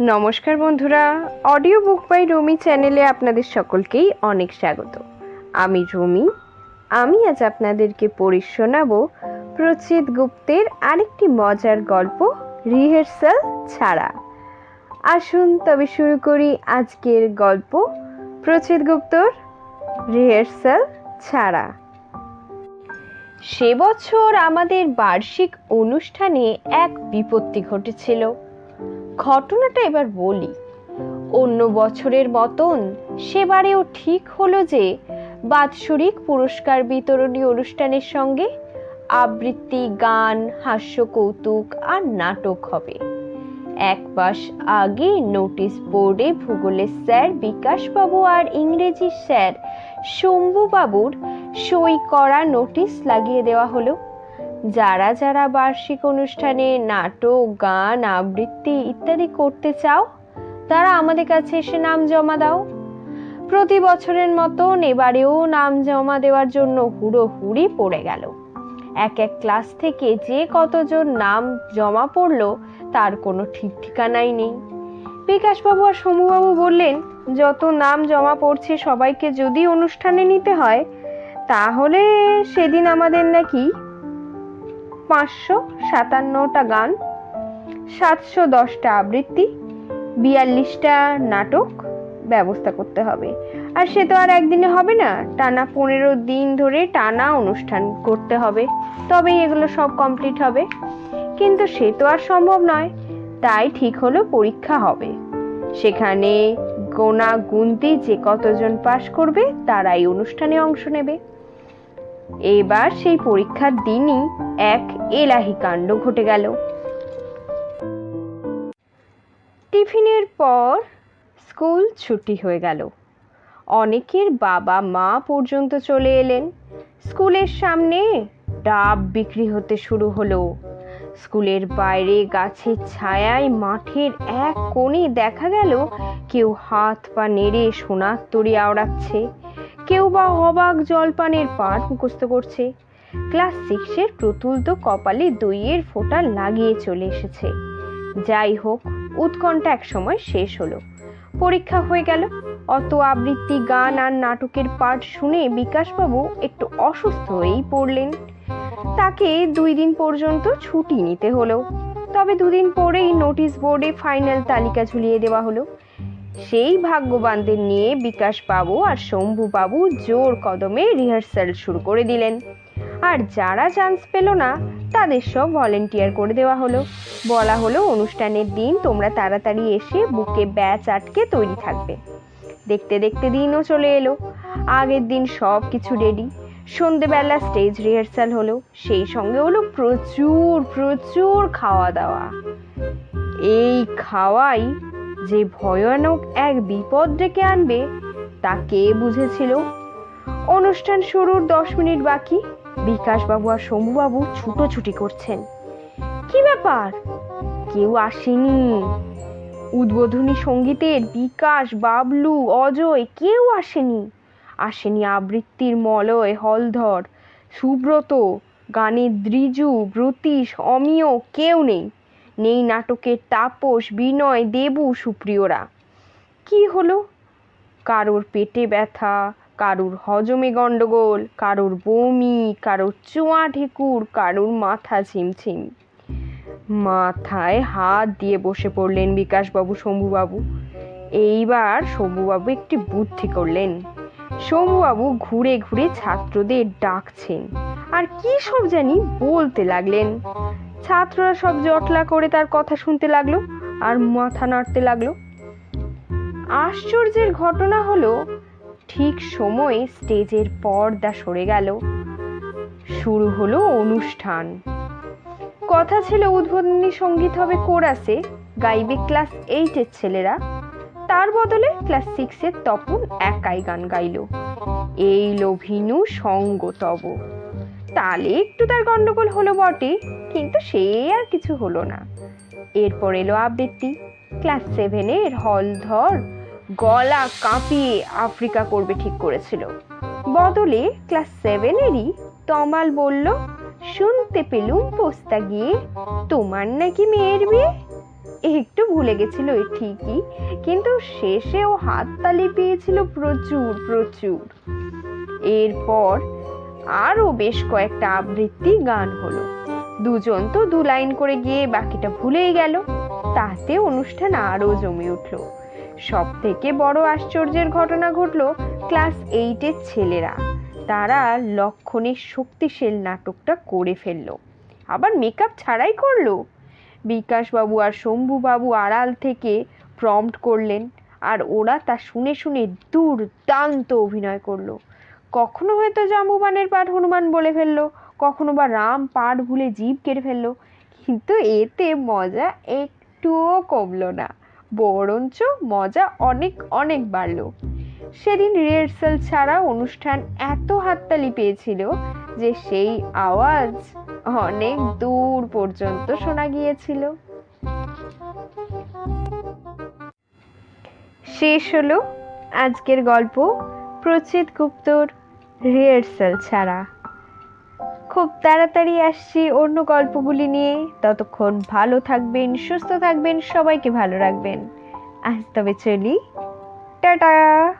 নমস্কার বন্ধুরা audio book by রমি চ্যানেলে আপনাদের সকলকেই অনেক স্বাগত। আমি রমি, আমি আজ আপনাদেরকে পড়ে শোনাব প্রচিত গুপ্তের আরেকটি মজার গল্প, রিহার্সাল ছাড়া। আসুন তবে শুরু করি আজকের গল্প প্রচিত গুপ্তর, রিহার্সাল ছাড়া। সে বছর আমাদের বার্ষিক অনুষ্ঠানে এক বিপত্তি ঘটেছিল। ঘটনাটা এবার বলি। অন্য বছরের মতন সেবারেও ঠিক হলো যে বাৎসরিক পুরস্কার বিতরণী অনুষ্ঠানের সঙ্গে আবৃত্তি, গান, হাস্য, কৌতুক আর নাটক হবে। এক মাস আগে নোটিশ বোর্ডে ভূগোলের স্যার বিকাশবাবু আর ইংরেজি স্যার শম্ভুবাবুর সই করা নোটিশ লাগিয়ে দেওয়া হলো। যারা যারা বার্ষিক অনুষ্ঠানে নাটক, গান, আবৃত্তি ইত্যাদি করতে চাও, তারা আমাদের কাছে এসে নাম জমা দাও। প্রতি বছরের মতন এবারেও নাম জমা দেওয়ার জন্য হুড়োহুড়ি পড়ে গেল। এক এক ক্লাস থেকে যে কতজন নাম জমা পড়ল, তার কোনো ঠিক ঠিকানাই নেই। বিকাশবাবু আর সমুবাবু বললেন, যত নাম জমা পড়ছে সবাইকে যদি অনুষ্ঠানে নিতে হয়, তাহলে সেদিন আমাদের নাকি পাঁচশো সাতান্নটা গান, সাতশো দশটা আবৃত্তি, বিয়াল্লিশটা নাটক ব্যবস্থা করতে হবে। আর সে তো আর একদিনে হবে না, টানা পনেরো দিন ধরে টানা অনুষ্ঠান করতে হবে। তবেই এগুলো সব কমপ্লিট হবে। কিন্তু সে তো আর সম্ভব নয়, তাই ঠিক হলো পরীক্ষা হবে। সেখানে গোনা গুনতি যে কতজন পাশ করবে, তারাই অনুষ্ঠানে অংশ নেবে। এবার সেই পরীক্ষার দিনই এক এলাহি কাণ্ড ঘটে গেল। টিফিনের পর স্কুল ছুটি হয়ে গেল। অনেকের বাবা মা পর্যন্ত চলে এলেন। স্কুলের সামনে ডাব বিক্রি হতে শুরু হলো। স্কুলের বাইরে গাছের ছায়ায় মাঠের এক কোণে দেখা গেল কেউ হাত পা নেড়ে সোনার তরি আওড়াচ্ছে। কেউ বা অবাক জলপানের পাঠ মুখস্থ করছে। ক্লাস সিক্সের প্রতুল তো কপালে দইয়ের ফোঁটা লাগিয়ে চলে এসেছে। যাই হোক, উৎকণ্ঠা এক সময় শেষ হলো। পরীক্ষা হয়ে গেল। অত আবৃত্তি গান আর নাটকের পাঠ শুনে বিকাশবাবু একটু অসুস্থ হয়েই পড়লেন। তাকে দুই দিন পর্যন্ত ছুটি নিতে হলো। তবে দুদিন পরেই নোটিশ বোর্ডে ফাইনাল তালিকা ঝুলিয়ে দেওয়া হলো। সেই ভাগ্যবানদের নিয়ে বিকাশ বাবু আর শম্ভু বাবু জোর কদমে রিহার্সাল শুরু করে দিলেন। আর যারা চান্স পেল না, তাদের সব ভলেন্টিয়ার করে দেওয়া হলো। বলা হলো, অনুষ্ঠানের দিন তোমরা তাড়াতাড়ি এসে বুকে ব্যাচ আটকে তৈরি থাকবে। দেখতে দেখতে দিনও চলে এলো। আগের দিন সব কিছু রেডি সন্ধেবেলা স্টেজ রিহার্সাল হলো। সেই সঙ্গে হলো প্রচুর প্রচুর খাওয়া দাওয়া। এই খাওয়াই যে ভয়ানক এক বিপদ ডেকে আনবে, তা কে বুঝেছিল? অনুষ্ঠান শুরুর দশ মিনিট বাকি। বিকাশবাবু আর শম্ভুবাবু ছুটোছুটি করছেন। কি ব্যাপার? কেউ আসেনি। উদ্বোধনী সঙ্গীতের বিকাশ, বাবলু, অজয়, কেউ আসেনি। আসেনি আবৃত্তির মলয়, হলধর, সুব্রত, গানের দ্রিজু ব্রতীশ, অমিয়, কেউ নেই। নেই নাটকের তাপস, বিনয়, দেবু, সুপ্রিয়রা। কি হলো? কারোর পেটে ব্যথা, কারুর হজমে গন্ডগোল কারোর বমি, কারোর চোয়া ঢেকুর, কারোর মাথা ঝিমঝিম। মাথায় হাত দিয়ে বসে পড়লেন বিকাশবাবু, শম্ভুবাবু। এইবার শম্ভুবাবু একটি বুদ্ধি করলেন। শম্ভুবাবু ঘুরে ঘুরে ছাত্রদের ডাকছেন। আর কি সব জানি বলতে লাগলেন। ছাত্ররা সব জটলা করে তার কথা শুনতে লাগল আর মাথা নাড়তে লাগল। আশ্চর্যের ঘটনা হলো, ঠিক সময়ে স্টেজের পর্দা সরে গেল। শুরু হলো অনুষ্ঠান। কথা ছিল উদ্বোধনী সংগীত হবে কোরাসে, গাইবে ক্লাস এইটের ছেলেরা। তার বদলে ক্লাস সিক্সের তপন একাই গান গাইল। এই লোভিনু সঙ্গ তব তালে একটু তার গন্ডগোল হলো বটে, কিন্তু সে আর কিছু হলো না। এরপর এলো আবৃত্তি ক্লাস সেভেনের হলধর গলা কাঁপিয়ে আফ্রিকা করবে ঠিক করেছিল। বদলে ক্লাস সেভেনেরই তমাল বলল, শুনতে পেলুম পোস্তা গিয়ে, তোমার নাকি মেয়ের বিয়ে? একটু ভুলে গেছিল এ ঠিকই, কিন্তু শেষে ও হাততালি পেয়েছিল প্রচুর প্রচুর। এরপর আরও বেশ কয়েকটা আবৃত্তি গান হলো। দুজন তো দু লাইন করে গিয়ে বাকিটা ভুলেই গেল। তাতে অনুষ্ঠান আরও জমে উঠল। সব থেকে বড় আশ্চর্যের ঘটনা ঘটলো ক্লাস এইটের ছেলেরা। তারা লক্ষণের শক্তিশীল নাটকটা করে ফেলল। আবার মেকআপ ছাড়াই করল। বিকাশবাবু আর শম্ভুবাবু আড়াল থেকে প্রম্পট করলেন। আর ওরা তা শুনে শুনে দুর্দান্ত অভিনয় করল। কখনো হয়তো জাম্বুবানের পাঠ হনুমান বলে ফেলল, কখনো বা রাম পাঠ ভুলে জীব কেটে ফেলল, কিন্তু এতে মজা একটুও কমলো না, বরঞ্চ মজা অনেক অনেক বাড়ল। সেদিন রিহার্সাল ছাড়া অনুষ্ঠান এত হাততালি পেয়েছিল যে সেই আওয়াজ অনেক দূর পর্যন্ত শোনা গিয়েছিল। শেষ হলো আজকের গল্প প্রচিত গুপ্তর। রিহার্সাল ছাড়া। খুব তাড়াতাড়ি আসছি অন্য গল্পগুলি নিয়ে। ততক্ষণ ভালো থাকবেন, সুস্থ থাকবেন, সবাইকে ভালো রাখবেন। আজ তবে চলি। টাটা!